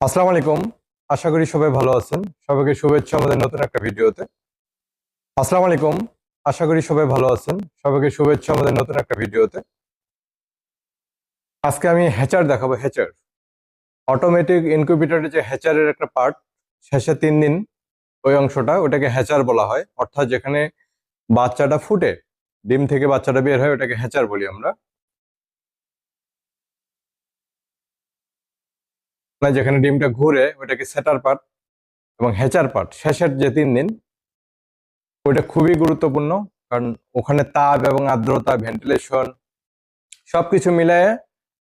আসসালামু আলাইকুম। আশা করি সবাই ভালো আছেন। সবাইকে শুভেচ্ছা আমাদের নতুন একটা ভিডিওতে। আসসালামু আলাইকুম। আশা করি সবাই ভালো আছেন। সবাইকে শুভেচ্ছা আমাদের নতুন একটা ভিডিওতে। আজকে আমি হ্যাচার দেখাবো, হ্যাচার। অটোমেটিক ইনকিউবেটরের যে হ্যাচারের একটা পার্ট শেষে তিন দিন ওই অংশটা, ওটাকে হ্যাচার বলা হয়। অর্থাৎ যেখানে বাচ্চাটা ফুটে, ডিম থেকে বাচ্চাটা বের হয়, ওটাকে হ্যাচার বলি আমরা। না, যেখানে ডিমটা ঘুরে ওটাকে সেটার পার্ট এবং হ্যাচার পার্ট শেষের যে তিন দিন, ওইটা খুবই গুরুত্বপূর্ণ। কারণ ওখানে তাপ এবং আর্দ্রতা ভেন্টিলেশন সবকিছু মিলায়ে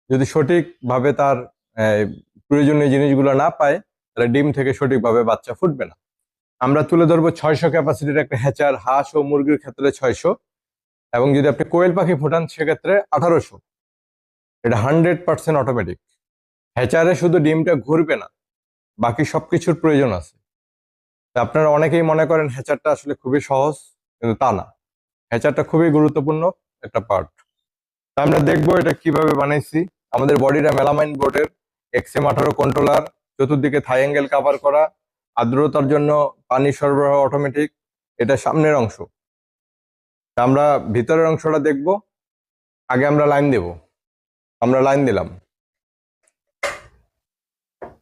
যদি সঠিকভাবে তার প্রয়োজনীয় জিনিসগুলো না পায়, তাহলে ডিম থেকে সঠিকভাবে বাচ্চা ফুটবে না। আমরা তুলে ধরবো ছয়শো ক্যাপাসিটির একটা হ্যাচার হাঁস ও মুরগির ক্ষেত্রে ছয়শো এবং যদি আপনি কোয়েল পাখি ফুটান, সেক্ষেত্রে আঠারোশো। এটা হান্ড্রেড পার্সেন্ট অটোমেটিক হ্যাচারে শুধু ডিমটা ঘুরবে না, বাকি সব কিছুর প্রয়োজন আছে। আপনারা অনেকেই মনে করেন হ্যাচারটা আসলে খুবই সহজ, কিন্তু তা না। হ্যাচারটা খুবই গুরুত্বপূর্ণ একটা পার্ট তা আমরা দেখব এটা কীভাবে বানাইছি। আমাদের বডিটা মেলামাইন বোর্ডের এক্সএম আঠারো কন্ট্রোলার চতুর্দিকে থাই অ্যাঙ্গেল কাভার করা, আর্দ্রতার জন্য পানি সরবরাহ অটোমেটিক এটা সামনের অংশ। আমরা ভিতরের অংশটা দেখব, আগে আমরা লাইন দেব। আমরা লাইন দিলাম।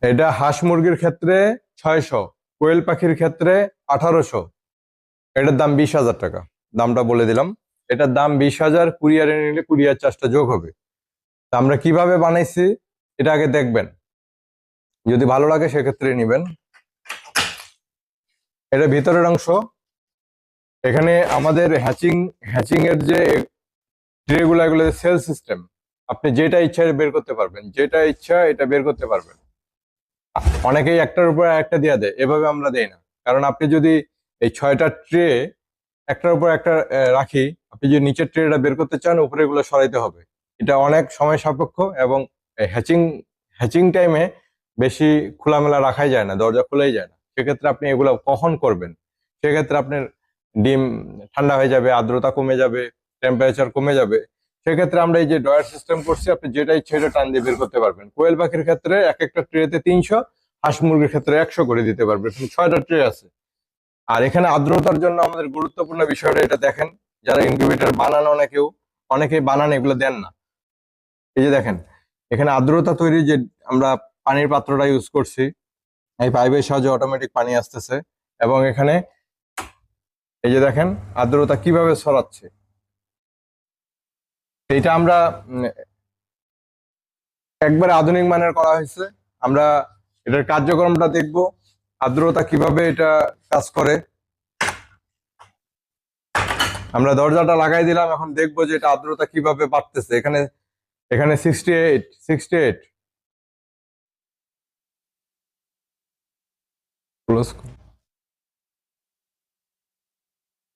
এটা হাঁস মুরগির ক্ষেত্রে ছয়শো, কোয়েল পাখির ক্ষেত্রে আঠারোশো। এটার দাম বিশ হাজার টাকা, দামটা বলে দিলাম। এটার দাম বিশ হাজার, কুরিয়ারে নিলে কুরিয়ার চার্জটা যোগ হবে। তা আমরা কীভাবে বানাইছি, এটা আগে দেখবেন। যদি ভালো লাগে সেক্ষেত্রে নেবেন। এটা ভিতরের অংশ। এখানে আমাদের হ্যাচিং হ্যাচিং এর যে ট্রেগুলো এগুলো সেল সিস্টেম, আপনি যেটা ইচ্ছা বের করতে পারবেন। যেটা ইচ্ছা এটা বের করতে পারবেন। অনেকেই একটার উপর একটা দিয়ে দেয়, এভাবে আমরা দেই না। কারণ আপনি যদি এই ছয়টা ট্রে একটার উপর একটা রাখি, আপনি যদি নিচের ট্রেটা বের করতে চান, উপরে এগুলো সরাইতে হবে। এটা অনেক সময় সাপেক্ষ এবং হ্যাচিং হ্যাচিং টাইমে বেশি খোলামেলা রাখাই যায় না, দরজা খোলাই যায় না। সেক্ষেত্রে আপনি এগুলো কখন করবেন? সেক্ষেত্রে আপনার ডিম ঠান্ডা হয়ে যাবে, আর্দ্রতা কমে যাবে টেম্পারেচার কমে যাবে। সেক্ষেত্রে আমরা এই যে ডয়ার সিস্টেম করছি, আপনি যেটা ইচ্ছে সেটা টান দিয়ে বের করতে পারবেন। কোয়েল পাখির ক্ষেত্রে এক একটা ট্রেতে তিনশো, হাঁস মুরগির ক্ষেত্রে একশো করে দিতে এখানে ছয়টা ট্রে আছে। আর এখানে আর্দ্রতার জন্য আমাদের গুরুত্বপূর্ণ বিষয়টা এটা দেখেন, যারা ইনকিউবেটর বানান অনেকেও অনেকেই বানান এগুলো দেন না। এই যে দেখেন, এখানে আর্দ্রতা তৈরি যে আমরা পানির পাত্রটা ইউজ করছি, এই পাইপের সাহায্যে অটোমেটিক পানি আসতেছে। এবং এখানে এই যে দেখেন, আর্দ্রতা কীভাবে ছড়াচ্ছে। এটা আমরা একবারে আধুনিক মানের করা হয়েছে। আমরা এটার কার্যক্রমটা দেখব, আর্দ্রতা কীভাবে এটা কাজ করে। আমরা দরজাটা লাগাই দিলাম, এখন দেখব যে এটা আর্দ্রতা কীভাবে বাড়তেছে। এখানে এখানে sixty eight sixty eight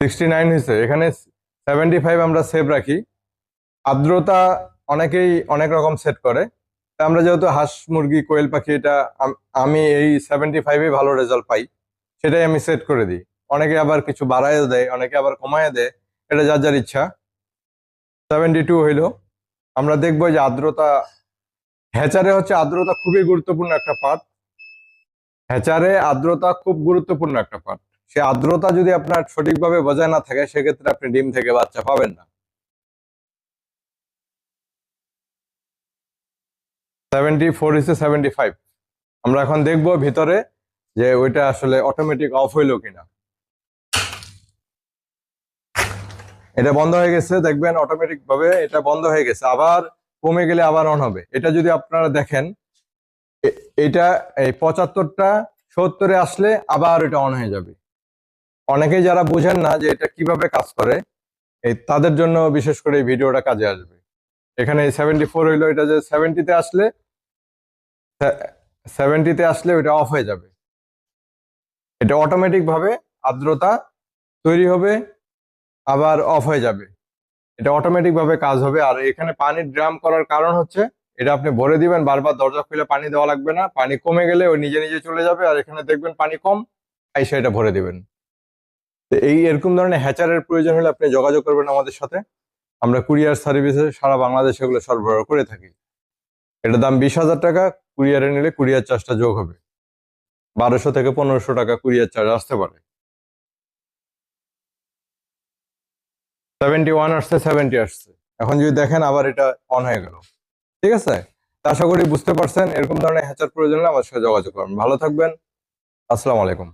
sixty nine হয়েছে। এখানে সেভেন্টি ফাইভ আমরা সেভ রাখি। আর্দ্রতা অনেকেই অনেক রকম সেট করে। আমরা যেহেতু হাঁস, মুরগি, কোয়েল পাখি, এটা আম- এই সেভেন্টি ফাইভে ভালো রেজাল্ট পাই, সেটাই আমি সেট করে দিই। অনেকে আবার কিছু বাড়ায় দেয়, অনেকে আবার কমায় দেয়, এটা যার যার ইচ্ছা। সেভেন্টি টু হইল। আমরা দেখব যে আর্দ্রতা, হ্যাচারে হচ্ছে আর্দ্রতা খুবই গুরুত্বপূর্ণ একটা পার্ট হ্যাচারে আর্দ্রতা খুব গুরুত্বপূর্ণ একটা পার্ট সে আর্দ্রতা যদি আপনার সঠিকভাবে বজায় না থাকে, সেক্ষেত্রে আপনি ডিম থেকে বাচ্চা পাবেন না। সেভেন্টি ফোর ইসে সেভেন্টি ফাইভ আমরা এখন দেখব ভিতরে যে ওইটা আসলে অটোমেটিক অফ হইল কিনা। এটা বন্ধ হয়ে গেছে, দেখবেন অটোমেটিক ভাবে এটা বন্ধ হয়ে গেছে। আবার কমে গেলে আবার অন হবে। এটা যদি আপনারা দেখেন এটা এই পঁচাত্তরটা, সত্তরে আসলে আবার এটা অন হয়ে যাবে। অনেকেই যারা বোঝেন না যে এটা কীভাবে কাজ করে, এই তাদের জন্য বিশেষ করে এই ভিডিওটা কাজে আসবে। এখানে সেভেন্টি ফোর হইল, এটা যে সেভেন্টিতে আসলে সেভেন্টিতে আসলে ওটা অফ হয়ে যাবে। এটা অটোমেটিকভাবে আর্দ্রতা তৈরি হবে, আবার অফ হয়ে যাবে। এটা অটোমেটিকভাবে কাজ হবে। আর এখানে পানি ড্রাম করার কারণ হচ্ছে, এটা আপনি ভরে দিবেন, বারবার দরজা খুলে পানি দেওয়া লাগবে না। পানি কমে গেলে ওই নিজে নিজে চলে যাবে, আর এখানে দেখবেন পানি কম, আইসা এটা ভরে দিবেন। তো এই এরকম ধরনের হ্যাচারের প্রয়োজন হলে আপনি যোগাযোগ করবেন আমাদের সাথে। আমরা কুরিয়ার সার্ভিসে সারা বাংলাদেশে এগুলো সরবরাহ করে থাকি। এটার দাম বিশ হাজার টাকা কুরিয়ারে নিলে কুরিয়ার চার্জটা যোগ হবে। বারোশো থেকে পনেরোশো টাকা কুরিয়ার চার্জ আসতে পারে। সেভেন্টি ওয়ান আসছে সেভেন্টি আসছে। এখন যদি দেখেন আবার এটা অন হয়ে গেল। ঠিক আছে? আশা করি বুঝতে পারছেন। এরকম ধরনের হ্যাচার প্রয়োজন আমার সাথে যোগাযোগ করবেন ভালো থাকবেন। আসসালামু আলাইকুম।